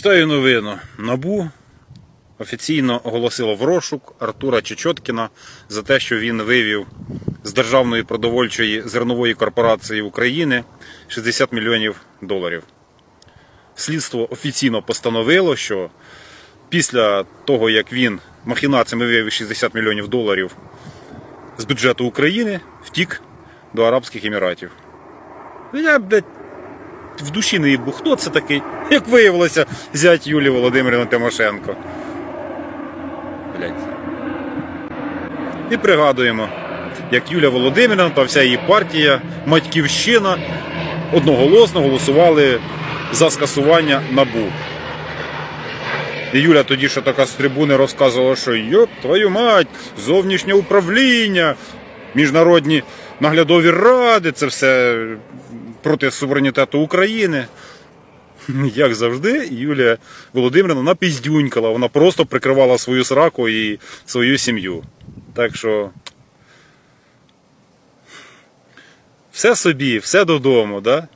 Читаю новину. Набу офіційно оголосило в розшук Артура Чечоткіна за те, що він вивів з Державної продовольчої зернової корпорації України 60 мільйонів доларів. Слідство офіційно постановило, що після того, як він махінаціями вивів 60 мільйонів доларів з бюджету України, втік до Арабських Еміратів. Я, блядь, в душі не їбу, хто це такий? Як виявилося, зять Юлії Володимирівни Тимошенко. Блять. І пригадуємо, як Юлія Володимирівна та вся її партія, Матьківщина одноголосно голосували за скасування набу. І Юля тоді ще така з трибуни розказувала, що йоп, твою мать, зовнішнє управління, міжнародні наглядові ради, це все проти суверенітету України. Як завжди, Юлія Володимирівна напіздюнькала, вона просто прикривала свою сраку і свою сім'ю. Так що. Все собі, все додому, да?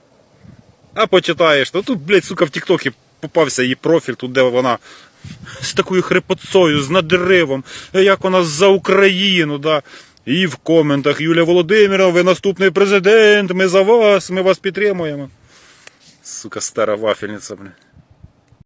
А почитаєш, то тут, блядь, сука, в Тіктокі попався її профіль, тут де вона з такою хрипотцою, з надривом, як вона за Україну, да. І в коментах Юлія Володимира, ви наступний президент, ми за вас, ми вас підтримуємо. Сука, стара вафельниця, блядь.